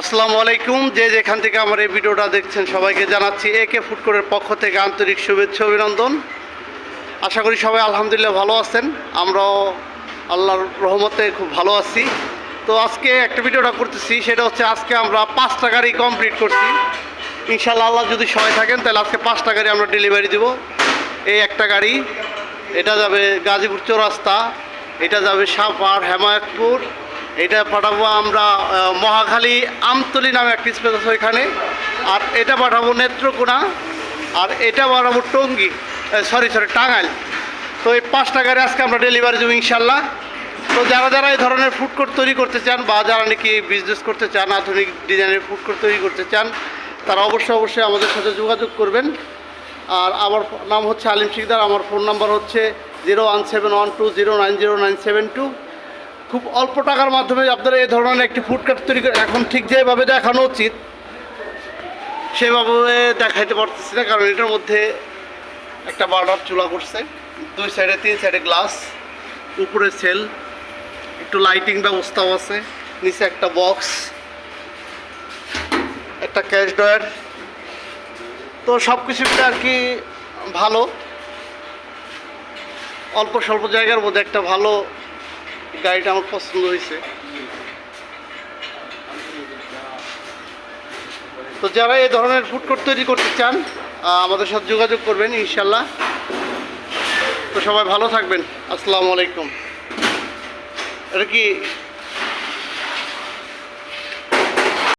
আসসালামু আলাইকুম। যে যেখান থেকে আমার এই ভিডিওটা দেখছেন, সবাইকে জানাচ্ছি একে ফুড কোর্টের পক্ষ থেকে আন্তরিক শুভেচ্ছা, অভিনন্দন। আশা করি সবাই আলহামদুলিল্লাহ ভালো আছেন। আমরাও আল্লাহর রহমতে খুব ভালো আছি। তো আজকে একটা ভিডিওটা করতেছি, সেটা হচ্ছে আজকে আমরা পাঁচটা গাড়ি কমপ্লিট করছি। ইনশাল্লাহ আল্লাহ যদি সবাই থাকেন, তাহলে আজকে পাঁচটা গাড়ি আমরা ডেলিভারি দিব। এই একটা গাড়ি, এটা যাবে গাজীপুর চৌরাস্তা, এটা যাবে সাপার হেমায়তপুর এটা পাঠাবো আমরা মহাখালী আমতলি নামে একটি স্পেস আছে ওইখানে। আর এটা পাঠাবো নেত্রকোনা, আর এটা পাঠাবো টঙ্গী সরি সরি টাঙ্গাইল। তো এই পাঁচটা গাড়ি আজকে আমরা ডেলিভারি দেবো ইনশাল্লাহ। তো যারা যারা এই ধরনের ফুড কোর্ট তৈরি করতে চান বা যারা নাকি বিজনেস করতে চান, আধুনিক ডিজাইনের ফুড কোর্ট তৈরি করতে চান, তারা অবশ্যই অবশ্যই আমাদের সাথে যোগাযোগ করবেন। আর আমার নাম হচ্ছে আলিম শিকদার, আমার ফোন নাম্বার হচ্ছে zero one seven one two zero nine zero nine seven two খুব অল্প টাকার মাধ্যমে আপনারা এই ধরনের একটি ফুড কার্ট তৈরি করে এখন ঠিক যেভাবে দেখানো উচিত, সেভাবে দেখাইতে পারতেছি না, কারণ এটার মধ্যে একটা বার্ডার চুলা করছে। দুই সাইডে তিন সাইডে গ্লাস উপরে সেল একটু লাইটিং ব্যবস্থাও আছে, নিচে একটা বক্স একটা ক্যাশ ডয়ার তো সব কিছু মিলে আর কি ভালো। অল্প স্বল্প জায়গার মধ্যে একটা ভালো গাড়িটা আমার পছন্দ হয়েছে। তো যারা এই ধরনের ফুড কোর্ট তৈরি করতে চান আমাদের সাথে যোগাযোগ করবেন, ইনশাল্লাহ। তো সবাই ভালো থাকবেন। আসসালামু আলাইকুম। এটা কি